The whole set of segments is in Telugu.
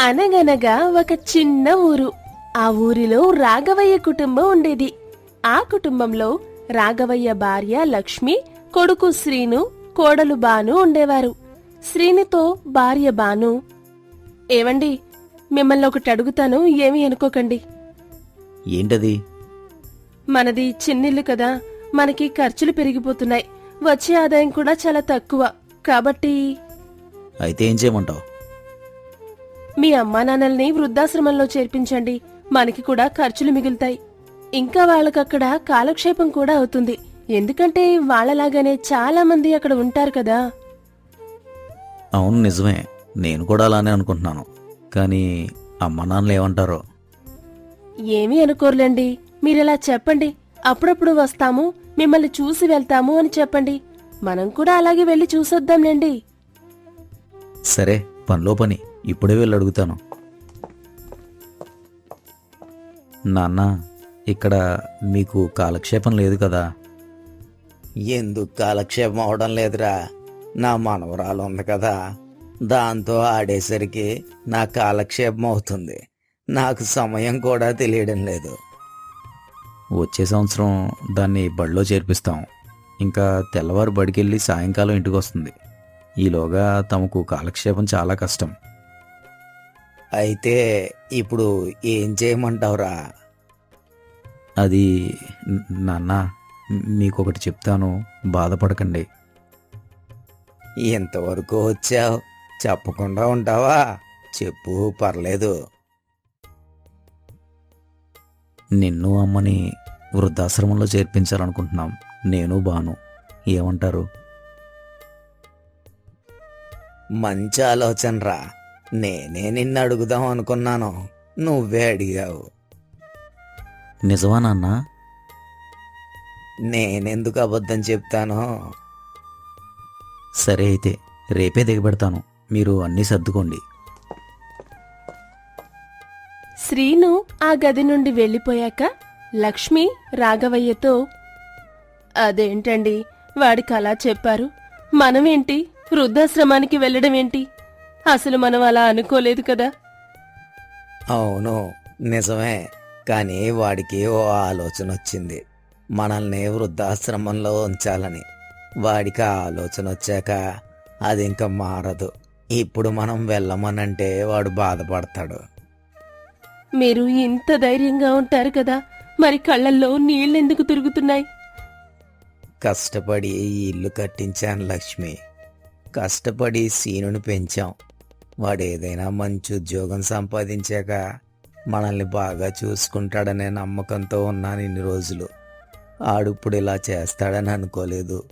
అనగనగా ఒక చిన్న ఊరు. ఆ ఊరిలో రాఘవయ్య కుటుంబం ఉండేది. ఆ కుటుంబంలో రాఘవయ్య భార్య లక్ష్మి కొడుకు శ్రీను కోడలు బాను ఉండేవారు. శ్రీనితో భార్య బాను ఏవండి మిమ్మల్ని ఒకటి అడుగుతాను ఏమీ అనుకోకండి. ఏంటది? మనది చిన్నిల్లు కదా మనకి ఖర్చులు పెరిగిపోతున్నాయి. వచ్చే ఆదాయం కూడా చాలా తక్కువ. కాబట్టి అయితే ఏం చేయమంటావు? మీ అమ్మా నాన్నల్ని వృద్ధాశ్రమంలో చేర్పించండి. మనకి కూడా ఖర్చులు మిగులుతాయి. ఇంకా వాళ్ళకక్కడ కాలక్షేపం కూడా అవుతుంది. ఎందుకంటే వాళ్ళలాగానే చాలా మంది అక్కడ ఉంటారు కదా. అవును నిజమే. నేను కూడా అలానే అనుకుంటున్నాను. కానీ అమ్మ నాన్నలు ఏమంటారో? ఏమీ అనుకోర్లేండి. మీరిలా చెప్పండి. అప్పుడప్పుడు వస్తాము మిమ్మల్ని చూసి వెళ్తాము అని చెప్పండి. మనం కూడా అలాగే వెళ్ళి చూసొద్దాంలేండి. సరే పనిలో పని. ఇప్పుడే వెళ్ళి అడుగుతాను. నాన్న ఇక్కడ మీకు కాలక్షేపం లేదు కదా? ఎందుకు కాలక్షేపం అవడం లేదురా? నా మనవరాలు ఉంది కదా. దాంతో ఆడేసరికి నా కాలక్షేపం అవుతుంది. నాకు సమయం కూడా తెలియడం లేదు. వచ్చే సంవత్సరం దాన్ని బడిలో చేర్పిస్తాం. ఇంకా తెల్లవారు బడికెళ్ళి సాయంకాలం ఇంటికి వస్తుంది ఈలోగా తమకు కాలక్షేపం చాలా కష్టం. అయితే ఇప్పుడు ఏం చేయమంటావురా? అది నాన్న మీకు ఒకటి చెప్తాను బాధపడకండి. ఇంతవరకు వచ్చావు? చెప్పకుండా ఉంటావా? చెప్పు పర్లేదు. నిన్ను అమ్మని వృద్ధాశ్రమంలో చేర్పించాలనుకుంటున్నాం. నేను బాను. ఏమంటారు? మంచి ఆలోచన రా నేనే నిన్ను అడుగుదాం అనుకున్నాను. నువ్వే అడిగావు. నిజమా నాన్న? నేనెందుకు అబద్ధం చెప్తాను? సరే అయితే రేపే దిగబెడతాను. మీరు అన్నీ సర్దుకోండి. శ్రీను ఆ గది నుండి వెళ్ళిపోయాక లక్ష్మి రాఘవయ్యతో అదేంటండి? వాడికి అలా చెప్పారు. మనమేంటి? వృద్ధాశ్రమానికి వెళ్ళడం ఏంటి అసలు మనం అలా అనుకోలేదు కదా? అవును నిజమే. కానీ వాడికి ఓ ఆలోచన వచ్చింది. మనల్ని వృద్ధాశ్రమంలో ఉంచాలని. వాడికి ఆ ఆలోచన వచ్చాక అది ఇంకా మారదు. ఇప్పుడు మనం వెళ్ళమనంటే వాడు బాధపడతాడు. మీరు ఇంత ధైర్యంగా ఉంటారు కదా? మరి కళ్ళల్లో నీళ్ళెందుకు తిరుగుతున్నాయి? కష్టపడి ఈ ఇల్లు కట్టించాను లక్ష్మి. కష్టపడి సీనుని పెంచాం. వాడు ఏదైనా మంచి ఉద్యోగం సంపాదించాక మనల్ని బాగా చూసుకుంటాడనే నమ్మకంతో ఉన్నాను ఇన్ని రోజులు. ఆడిప్పుడు ఇలా చేస్తాడని అనుకోలేదు.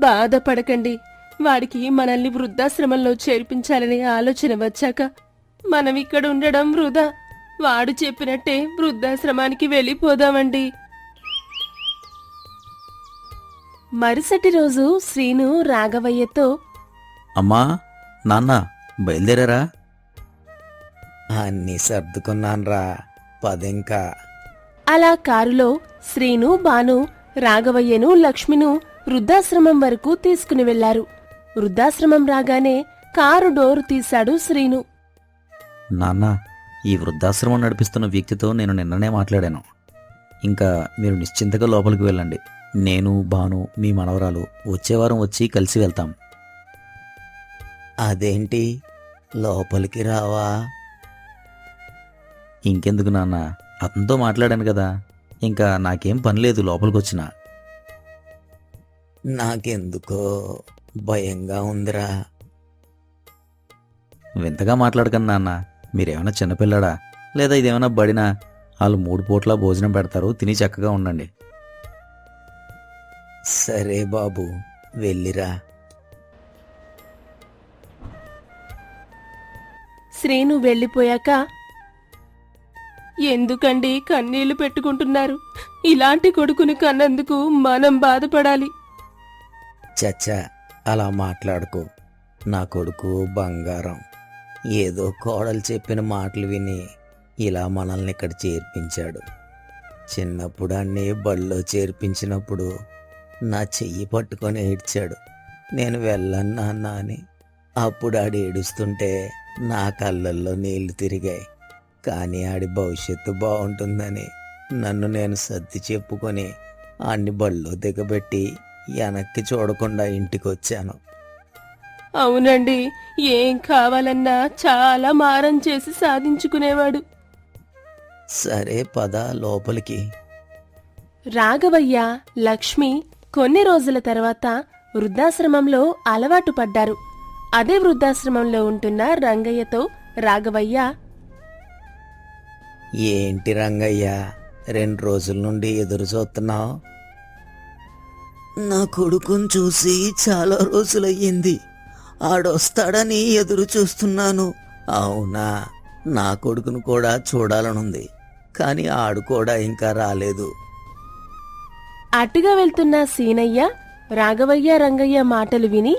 బాధపడకండి. వాడికి మనల్ని వృద్ధాశ్రమంలో చేర్పించాలనే ఆలోచన వచ్చాక మనం ఇక్కడ ఉండడం వృధా. వాడు చెప్పినట్టే వృద్ధాశ్రమానికి వెళ్ళిపోదామండి. మరుసటి రోజు శ్రీను రాఘవయ్యతో అమ్మా నాన్న బయలుదేరారా? అన్నీ సర్దుకున్నానురా. పదింకా. అలా కారులో శ్రీను బాను రాఘవయ్యను లక్ష్మిను వృద్ధాశ్రమం వరకు తీసుకుని వెళ్ళారు వృద్ధాశ్రమం రాగానే కారు డోరు తీశాడు శ్రీను. నాన్న ఈ వృద్ధాశ్రమం నడిపిస్తున్న వ్యక్తితో నేను నిన్ననే మాట్లాడాను. ఇంకా మీరు నిశ్చింతగా లోపలికి వెళ్ళండి. నేను బాను మీ మనవరాలు వచ్చే వారం వచ్చి కలిసి వెళ్తాం. అదేంటి? లోపలికి రావా? ఇంకెందుకు నాన్న? అతనితో మాట్లాడాను కదా. ఇంకా నాకేం పని లేదు లోపలికి వచ్చిన నాకెందుకో భయంగా ఉందిరా. వింతగా మాట్లాడకండి నాన్న. మీరేమైనా చిన్నపిల్లడా? లేదా ఇదేమైనా బడినా? వాళ్ళు మూడు పూట్ల భోజనం పెడతారు తిని చక్కగా ఉండండి. సరే బాబు వెళ్ళిరా. శ్రీను వెళ్ళిపోయాక ఎందుకండి కన్నీళ్ళు పెట్టుకుంటున్నారు? ఇలాంటి కొడుకుని కన్నందుకు మనం బాధపడాలి. చచ్చా అలా మాట్లాడుకో. నా కొడుకు బంగారం. ఏదో కోడలు చెప్పిన మాటలు విని ఇలా మనల్ని ఇక్కడ చేర్పించాడు. చిన్నప్పుడు అన్నీ బడిలో చేర్పించినప్పుడు నా చెయ్యి పట్టుకొని ఏడ్చాడు. నేను వెళ్ళను నాన్న అని. అప్పుడు ఆడు ఏడుస్తుంటే నా కళ్ళల్లో నీళ్ళు తిరిగాయి. కానీ ఆడి భవిష్యత్తు బాగుంటుందని నన్ను నేను సర్ది చెప్పుకొని ఆడిని బళ్ళో దిగబెట్టి వెనక్కి చూడకుండా ఇంటికి వచ్చాను అవునండి ఏం కావాలన్నా చాలా మారం చేసి సాధించుకునేవాడు. సరే పద లోపలికి. రాఘవయ్య లక్ష్మి కొన్ని రోజుల తర్వాత వృద్ధాశ్రమంలో అలవాటు పడ్డారు. అదే వృద్ధాశ్రమంలో ఉంటున్న రంగయ్యతో రాఘవయ్య ఏంటి రంగయ్య రెండు రోజుల నుండి ఎదురు చూస్తున్నావు? నా కొడుకుని చూసి చాలా రోజులయ్యింది. ఆడొస్తాడని ఎదురు చూస్తున్నాను. అవునా? నా కొడుకును కూడా చూడాలనుంది కానీ ఆడు కూడా ఇంకా రాలేదు. అటుగా వెళ్తున్న సీనయ్య రాఘవయ్య రంగయ్య మాటలు విని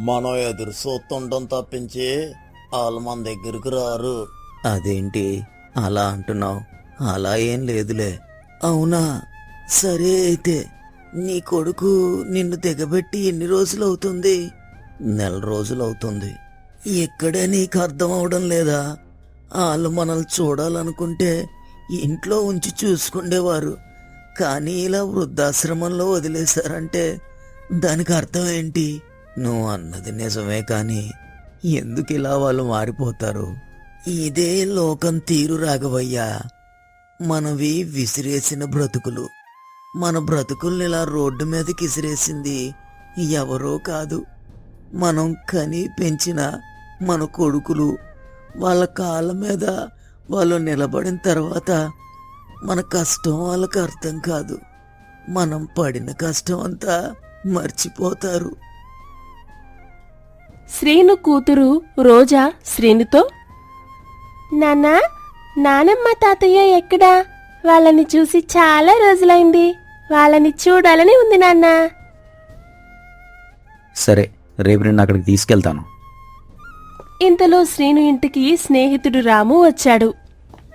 మనం ఎదురు చూస్తుండడం తప్పించి వాళ్ళు మన దగ్గరకు రారు. అదేంటి? అలా అంటున్నావు. అలా ఏం లేదులే. అవునా? సరే అయితే నీ కొడుకు నిన్ను దిగబెట్టి ఎన్ని రోజులు అవుతుంది నెల రోజులు అవుతుంది ఎక్కడే నీకు అర్థం అవడం లేదా? వాళ్ళు మనల్ని చూడాలనుకుంటే ఇంట్లో ఉంచి చూసుకుండేవారు. కానీ ఇలా వృద్ధాశ్రమంలో వదిలేశారంటే దానికి అర్థం ఏంటి? నువ్వు అన్నది నిజమే కానీ ఎందుకు ఇలా వాళ్ళు మారిపోతారు? ఇదే లోకం తీరు రాఘవయ్యా. మనవి విసిరేసిన బ్రతుకులు. మన బ్రతుకుల్ని ఇలా రోడ్డు మీదకి విసిరేసింది ఎవరో కాదు. మనం కని పెంచిన మన కొడుకులు వాళ్ళ కాళ్ళ మీద వాళ్ళు నిలబడిన తర్వాత మన కష్టం వాళ్ళకి అర్థం కాదు. మనం పడిన కష్టం అంతా మర్చిపోతారు. శ్రీను కూతురు రోజా శ్రీనుతో? నాన్నా నానమ్మ తాతయ్య ఎక్కడా? వాళ్ళని చూసి చాలా రోజులైంది. వాళ్ళని చూడాలని ఉంది నాన్నా. సరే రేపు నిన్ను అక్కడికి తీసుకెళ్తాను. ఇంతలో శ్రీను ఇంటికి స్నేహితుడు రాము వచ్చాడు.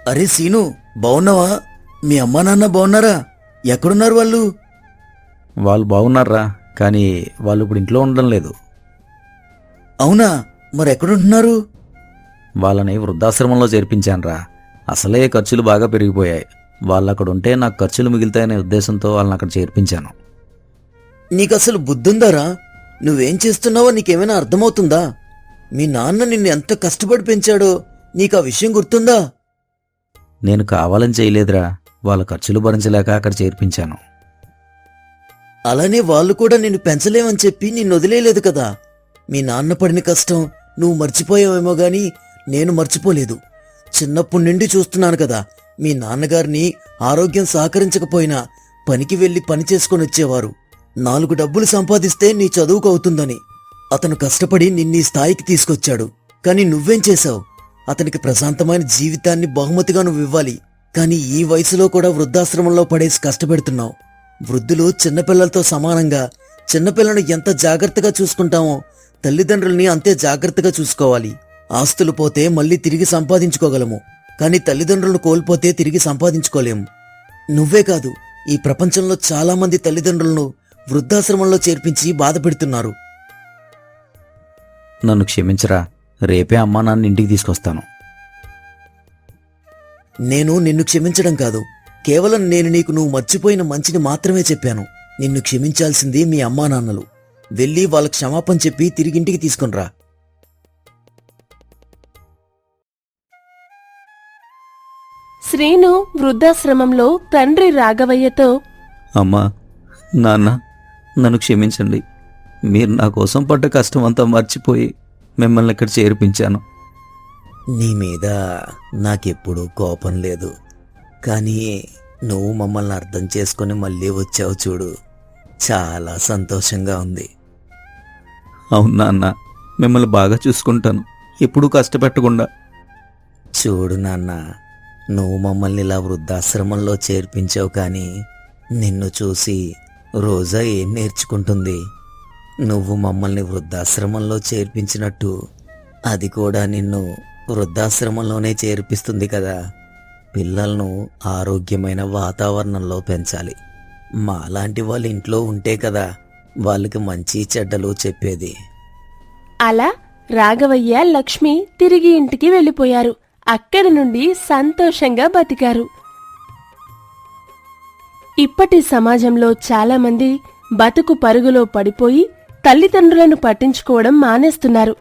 అరే సీను బాగున్నావా మీ అమ్మా నాన్న బాగున్నారా ఎక్కడున్నారు వాళ్ళు? వాళ్ళు బాగున్నారా కానీ వాళ్ళు ఇప్పుడు ఇంట్లో ఉండడం లేదు. అవునా? మరి ఎక్కడుంటున్నారు వాళ్ళని వృద్ధాశ్రమంలో చేర్పించానురా. అసలే ఖర్చులు బాగా పెరిగిపోయాయి. వాళ్ళు అక్కడ ఉంటే నాకు ఖర్చులు మిగులుతాయనే ఉద్దేశంతో వాళ్ళని అక్కడ చేర్పించాను. నీకు అసలు బుద్ధుందారా? నువ్వేం చేస్తున్నావో నీకేమైనా అర్థమవుతుందా? మీ నాన్న నిన్ను ఎంత కష్టపడి పెంచాడో నీకు ఆ విషయం గుర్తుందా? నేను కావాలని చేయలేదురా. వాళ్ళ ఖర్చులు భరించలేక అక్కడ చేర్పించాను. అలానే వాళ్ళు కూడా నిన్ను పెంచలేమని చెప్పి నిన్ను వదిలేయలేదు కదా. మీ నాన్న పడిన కష్టం నువ్వు మర్చిపోయావేమో గాని నేను మర్చిపోలేదు. చిన్నప్పటి నుండి చూస్తున్నాను కదా మీ నాన్నగారిని ఆరోగ్యం సహకరించకపోయినా పనికి వెళ్ళి పని చేసుకొని వచ్చేవారు. నాలుగు డబ్బులు సంపాదిస్తే నీ చదువుకు అవుతుందని. అతను కష్టపడి నిన్నీ స్థాయికి తీసుకొచ్చాడు. కానీ నువ్వేం చేశావు? అతనికి ప్రశాంతమైన జీవితాన్ని బహుమతిగా నువ్వు ఇవ్వాలి. కానీ ఈ వయసులో కూడా వృద్ధాశ్రమంలో పడేసి కష్టపెడుతున్నావు. వృద్ధులు చిన్నపిల్లలతో సమానంగా చిన్నపిల్లను ఎంత జాగ్రత్తగా చూసుకుంటామో తల్లిదండ్రుల్ని అంతే జాగ్రత్తగా చూసుకోవాలి. ఆస్తులు పోతే మళ్ళీ తిరిగి సంపాదించుకోగలము. కానీ తల్లిదండ్రులను కోల్పోతే తిరిగి సంపాదించుకోలేము. నువ్వే కాదు ఈ ప్రపంచంలో చాలా మంది తల్లిదండ్రులను వృద్ధాశ్రమంలో చేర్పించి బాధ పెడుతున్నారు నన్ను క్షమించరా. రేపే అమ్మా నాన్న ఇంటికి తీసుకొస్తాను. నేను నిన్ను క్షమించడం కాదు. కేవలం నేను నీకు నువ్వు మర్చిపోయిన మంచిని మాత్రమే చెప్పాను. నిన్ను క్షమించాల్సింది మీ అమ్మా నాన్నలు. వెళ్ళి వాళ్ళ క్షమాపణ చెప్పి తిరిగింటికి తీసుకునిరా శ్రీను వృద్ధాశ్రమంలో తండ్రి రాఘవయ్యతో అమ్మా నాన్న నన్ను క్షమించండి. మీరు నా కోసం పడ్డ కష్టం అంతా మర్చిపోయి మిమ్మల్ని ఇక్కడ చేర్పించాను. నీ మీద నాకెప్పుడూ కోపం లేదు. కానీ నువ్వు మమ్మల్ని అర్థం చేసుకుని మళ్ళీ వచ్చావు చూడు. చాలా సంతోషంగా ఉంది. అవును నాన్న మిమ్మల్ని బాగా చూసుకుంటాను. ఎప్పుడూ కష్టపెట్టకుండా. చూడు నాన్న నువ్వు మమ్మల్ని ఇలా వృద్ధాశ్రమంలో చేర్పించావు కానీ నిన్ను చూసి రోజా ఏం నేర్చుకుంటుంది? నువ్వు మమ్మల్ని వృద్ధాశ్రమంలో చేర్పించినట్టు అది కూడా నిన్ను వృద్ధాశ్రమంలోనే చేర్పిస్తుంది కదా. పిల్లలను ఆరోగ్యమైన వాతావరణంలో పెంచాలి. మాలాంటి వాళ్ళ ఇంట్లో ఉంటే కదా వాళ్ళకి మంచి చెడ్డలు చెప్పేది. అలా రాఘవయ్య లక్ష్మి తిరిగి ఇంటికి వెళ్ళిపోయారు. అక్కడి నుండి సంతోషంగా బతికారు. ఇప్పటి సమాజంలో చాలామంది బతుకు పరుగులో పడిపోయి తల్లిదండ్రులను పట్టించుకోవడం మానేస్తున్నారు.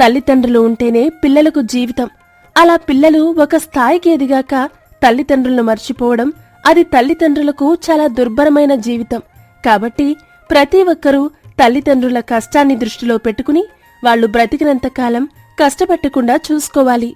తల్లిదండ్రులు ఉంటేనే పిల్లలకు జీవితం. అలా పిల్లలు ఒక స్థాయికి ఎదిగాక తల్లిదండ్రులను మర్చిపోవడం అది తల్లిదండ్రులకు చాలా దుర్భరమైన జీవితం. కాబట్టి ప్రతి ఒక్కరూ తల్లిదండ్రుల కష్టాన్ని దృష్టిలో పెట్టుకుని వాళ్ళు బ్రతికినంత కాలం కష్టపెట్టకుండా చూసుకోవాలి.